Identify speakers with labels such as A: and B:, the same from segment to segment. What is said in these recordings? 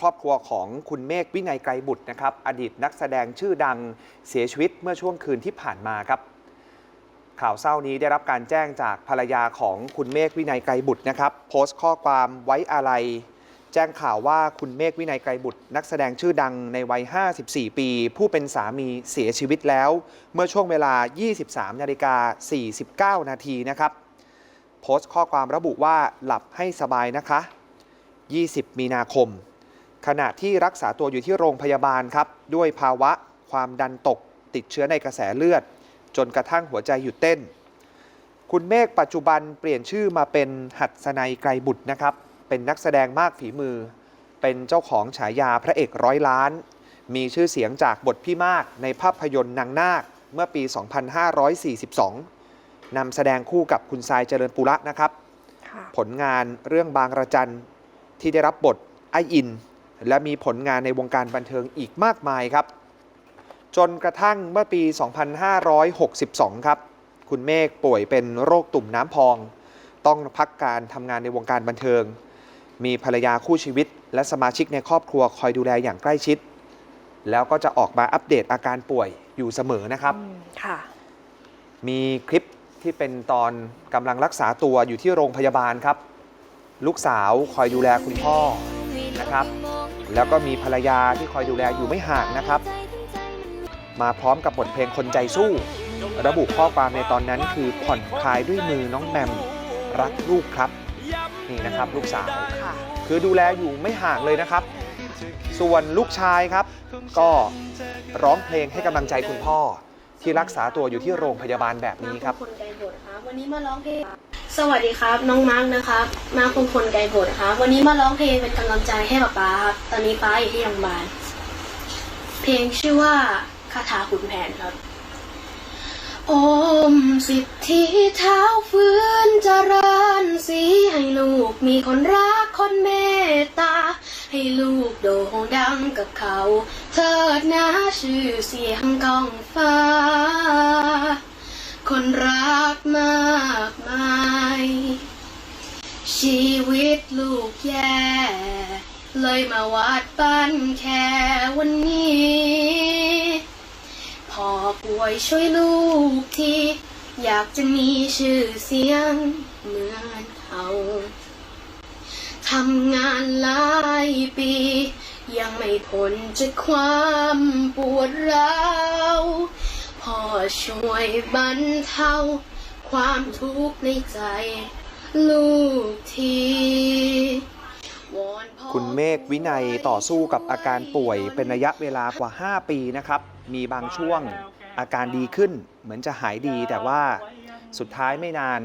A: ครอบครัวของคุณเมฆวินัยไกรบุตรนะครับ อดีตนักแสดงชื่อดังเสียชีวิตเมื่อช่วงคืนที่ผ่านมาครับ ข่าวเศร้านี้ได้รับการแจ้งจากภรรยาของคุณเมฆวินัยไกรบุตรนะครับ โพสต์ข้อความไว้อาลัยแจ้งข่าวว่าคุณเมฆวินัยไกรบุตร นักแสดงชื่อดังในวัย 54 ปี ผู้เป็นสามีเสียชีวิตแล้ว เมื่อช่วงเวลา 23 นาฬิกา 49 นาทีนะครับ โพสต์ข้อความระบุว่าหลับให้สบายนะคะ 20 มีนาคม ขณะที่รักษาตัวอยู่ที่โรงพยาบาลครับ ด้วยภาวะความดันตกติดเชื้อในกระแสเลือด จนกระทั่งหัวใจหยุดเต้น คุณเมฆปัจจุบันเปลี่ยนชื่อมาเป็นหัดสนัยไกรบุตรนะครับ เป็นนักแสดงมากฝีมือ เป็นเจ้าของฉายาพระเอกร้อยล้าน มีชื่อเสียงจากบทพี่มากในภาพยนตร์นางนาคเมื่อปี 2542นำแสดงคู่กับคุณทรายเจริญปุระนะครับ
B: ค่ะ
A: ผลงานเรื่องบางระจันที่ได้รับบทไออิน และมีผลงานในวงการบันเทิงอีกมากมายครับ จนกระทั่งเมื่อปี 2562 ครับ คุณเมฆป่วยเป็นโรคตุ่มน้ำพอง ต้องพักการทำงานในวงการบันเทิง มีภรรยาคู่ชีวิต และสมาชิกในครอบครัวคอยดูแลอย่างใกล้ชิด แล้วก็จะออกมาอัปเดตอาการป่วยอยู่เสมอนะครับ
B: อืมค่ะ
A: มีคลิปที่เป็นตอนกำลังรักษาตัวอยู่ที่โรงพยาบาลครับ ลูกสาวคอยดูแลคุณพ่อนะครับ แล้วก็มีภรรยาที่คอยดูแลอยู่ไม่ห่างนะครับ มาพร้อมกับบทเพลงคนใจสู้ ระบุข้อความในตอนนั้นคือผ่อนคลายด้วยมือน้องแมมรักลูกครับนี่นะครับลูกสาว
B: คื
A: อดูแลอยู่ไม่ห่างเลยนะครับ ส่วนลูกชายครับ ก็ร้องเพลงให้กำลังใจคุณพ่อ ที่รักษาตัวอยู่ที่โรงพยาบาลแบบนี้ครับ
C: มาคนไกลบทครับ วันนี้มาร้องเพลงสวัสดีครับ น้องมาร์กนะครับ มาคนคนไกลบทครับ วันนี้มาร้องเพลงเป็นกำลังใจให้ป๊าป๊าครับ ตอนนี้ป๊าอยู่ที่โรงพยาบาล เพลงชื่อว่าคาถาขุนแผนครับ โอมสิทธิเท้าฟื้นเจริญสีให้ลูกมีคนรักคนเมตตา ให้ลูกโด่งดังกับเขาเถิดนะชื่อเสียงกองฟ้า คนรักมากมาย ชีวิตลูกแย่ เลยมาวัดบ้านแค่วันนี้พ่อป่วยช่วยลูกที่อยากจะมีชื่อเสียงเหมือนเขา ทำงานหลายปี ยังไม่พ้นจากความปวดร้าวพ่อช่วยบรรเทาความทุกข์ในใจ ลูกที
A: คุณเมฆวินัยต่อสู้กับอาการป่วยเป็นระยะเวลากว่า 5 ปีนะครับ มีบางช่วงอาการดีขึ้น เหมือนจะหายดีแต่ว่าสุดท้ายไม่นาน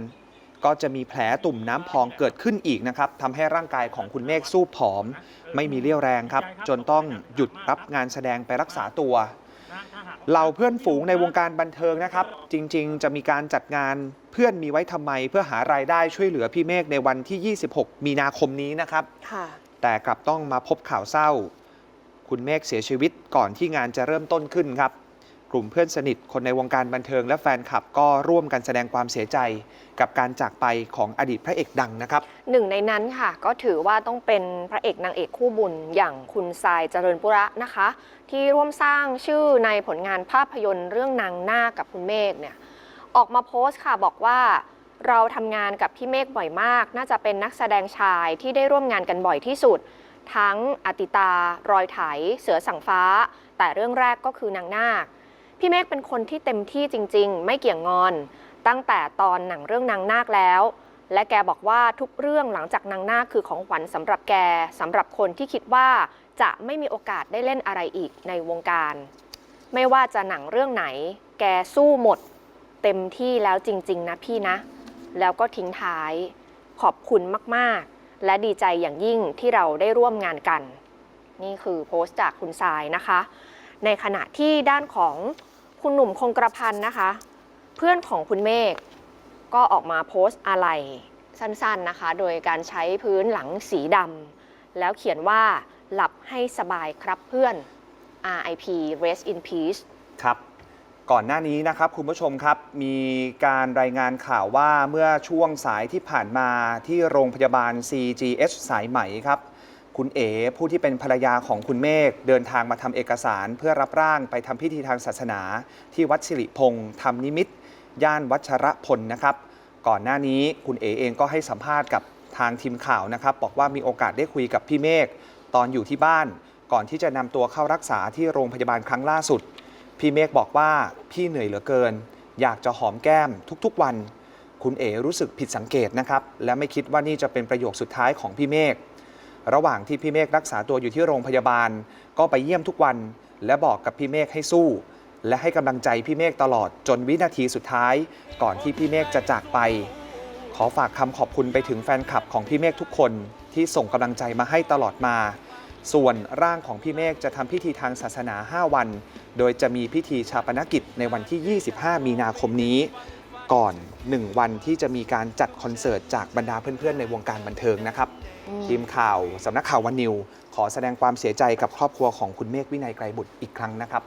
A: ก็จะมีแผลตุ่มน้ำพองเกิดขึ้นอีกนะครับทำให้ร่างกายของคุณเมฆสู้ผอม ไม่มีเรี่ยวแรงครับ จนต้องหยุดรับงานแสดงไปรักษาตัวเหล่าเพื่อนฝูงในวงการบันเทิงนะครับ จริง ๆ จะมีการจัดงานเพื่อนมีไว้ทำไม เพื่อหารายได้ช่วยเหลือพี่เมฆในวันที่ 26 มีนาคมนี้นะครับ
B: ค่ะ
A: แต่กลับต้องมาพบข่าวเศร้า คุณเมฆเสียชีวิตก่อนที่งานจะเริ่มต้นขึ้นครับ กลุ่มเพื่อนสนิทคนในวงการบันเทิงและแฟนคลับก็ร่วมกันแสดงความเสียใจ กับการจากไปของอดีตพระเอกดังนะครับ
B: หนึ่งในนั้นค่ะ ก็ถือว่าต้องเป็นพระเอกนางเอกคู่บุญอย่างคุณทรายเจริญปุระนะคะ ที่ร่วมสร้างชื่อในผลงานภาพยนตร์เรื่องนางนาคกับคุณเมฆเนี่ยออกมาโพสต์ค่ะบอกว่าเราทำงานกับพี่เมฆบ่อยมาก น่าจะเป็นนักแสดงชายที่ได้ร่วมงานกันบ่อยที่สุด ทั้งอติตารอยไถ เสือสังฟ้า แต่เรื่องแรกก็คือนางนาค พี่เมฆเป็นคนที่เต็มที่จริง ๆ ไม่เกี่ยงงอน ตั้งแต่ตอนหนังเรื่องนางนาคแล้ว และแกบอกว่าทุกเรื่องหลังจากนางนาคคือของขวัญสำหรับแกสำหรับคนที่คิดว่าจะไม่มีโอกาสได้เล่นอะไรอีกในวงการ ไม่ว่าจะหนังเรื่องไหน แกสู้หมด เต็มที่แล้วจริง ๆ นะพี่นะ แล้วก็ทิ้งท้าย ขอบคุณมากๆ และดีใจอย่างยิ่งที่เราได้ร่วมงานกัน นี่คือโพสต์จากคุณทรายนะคะ ในขณะที่ด้านของคุณหนุ่มคงกระพันนะคะ เพื่อนของคุณเมฆก็ออกมาโพสต์อะไรสั้นๆนะคะ โดยการใช้พื้นหลังสีดำแล้วเขียนว่าหลับให้สบายครับเพื่อน RIP Rest in Peace
A: ครับก่อนหน้านี้นะครับคุณผู้ชมครับมีการรายงานข่าวว่าเมื่อช่วงสายที่ผ่านมาที่โรงพยาบาล CGH สายไหมครับ คุณเอ๋ผู้ที่เป็นภรรยาของคุณเมฆเดินทางมาทำเอกสาร เพื่อรับร่างไปทำพิธีทางศาสนา ที่วัดสิริพงษ์ธรรมนิมิตย่านวัชรพลนะครับ ก่อนหน้านี้คุณเอ๋เองก็ให้สัมภาษณ์กับทางทีมข่าวนะครับ บอกว่ามีโอกาสได้คุยกับพี่เมฆตอนอยู่ที่บ้าน ก่อนที่จะนำตัวเข้ารักษาที่โรงพยาบาลครั้งล่าสุด พี่เมฆบอกว่าพี่เหนื่อยเหลือเกิน อยากจะหอมแก้มทุกๆวัน คุณเอ๋รู้สึกผิดสังเกตนะครับ และไม่คิดว่านี่จะเป็นประโยคสุดท้ายของพี่เมฆ ระหว่างที่พี่เมฆรักษาตัวอยู่ที่โรงพยาบาล ก็ไปเยี่ยมทุกวัน และบอกกับพี่เมฆให้สู้ และให้กำลังใจพี่เมฆตลอดจนวินาทีสุดท้าย ก่อนที่พี่เมฆจะจากไป ขอฝากคำขอบคุณไปถึงแฟนคลับของพี่เมฆทุกคนที่ส่งกำลังใจมาให้ตลอดมา ส่วนร่างของพี่เมฆจะทำพิธีทางศาสนา 5 วัน โดยจะมีพิธีชาปนกิจในวันที่ 25 มีนาคมนี้ก่อน 1 วันที่จะมีการจัดคอนเสิร์ตจากบรรดาเพื่อนๆ ในวงการบันเทิงนะครับ ทีมข่าวสำนักข่าววันนิว ขอแสดงความเสียใจกับครอบครัวของคุณเมฆวินัยไกรบุตรอีกครั้งนะครับ